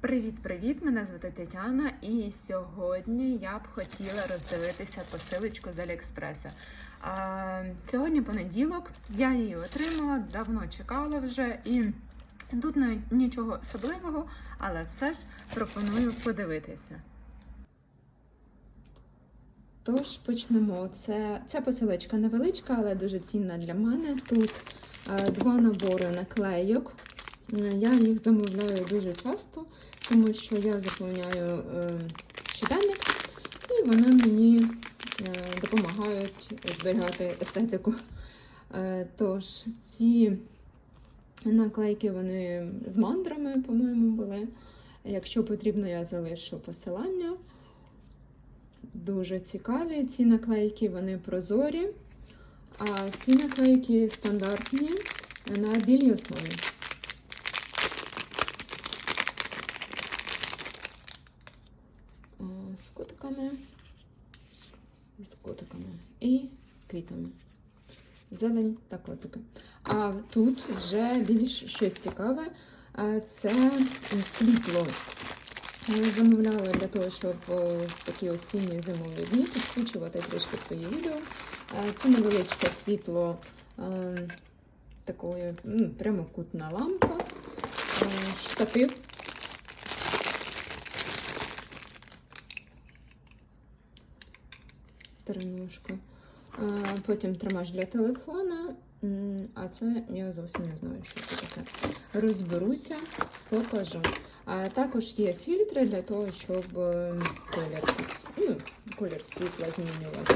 Привіт-привіт! Мене звати Тетяна, і сьогодні я б хотіла роздивитися посилочку з Аліекспреса. Сьогодні понеділок, я її отримала, давно чекала вже і. Тут нічого особливого, але все ж пропоную подивитися. Тож почнемо. Це, ця посилочка невеличка, але дуже цінна для мене. Тут е, два набори наклейок. Е, Я їх замовляю дуже часто, тому що я заповняю е, щоденник, і вони мені е, допомагають зберігати естетику. Тож ці наклейки вони з мандрами, по-моєму, були. Якщо потрібно, я залишу посилання. Дуже цікаві. Ці наклейки вони прозорі, а ці наклейки стандартні на білій основі. З котиками, з котиками і квітами. Зелень та котики. А тут вже більш щось цікаве. Це світло. Я замовляла для того, щоб в такі осінні зимові дні підсвічувати трішки свої відео. Е, Це невеличке світло е, такої прямокутна лампа, е, штатив. Е, Потім тримач для телефона. А це я зовсім не знаю, що це таке. Розберуся, покажу. А також є фільтри для того, щоб е, колір, ну, колір світла змінювати.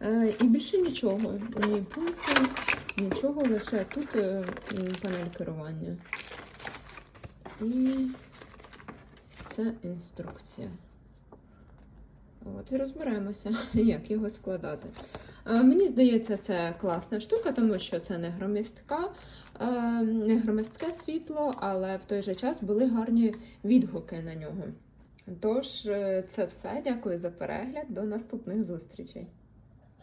Е, І більше нічого. Ні пункту, нічого, лише тут е, панель керування. І це інструкція. От і розберемося, як його складати. Мені здається, це класна штука, тому що це не громістка, не громістке світло, але в той же час були гарні відгуки на нього. Тож, е, це все. Дякую за перегляд. До наступних зустрічей.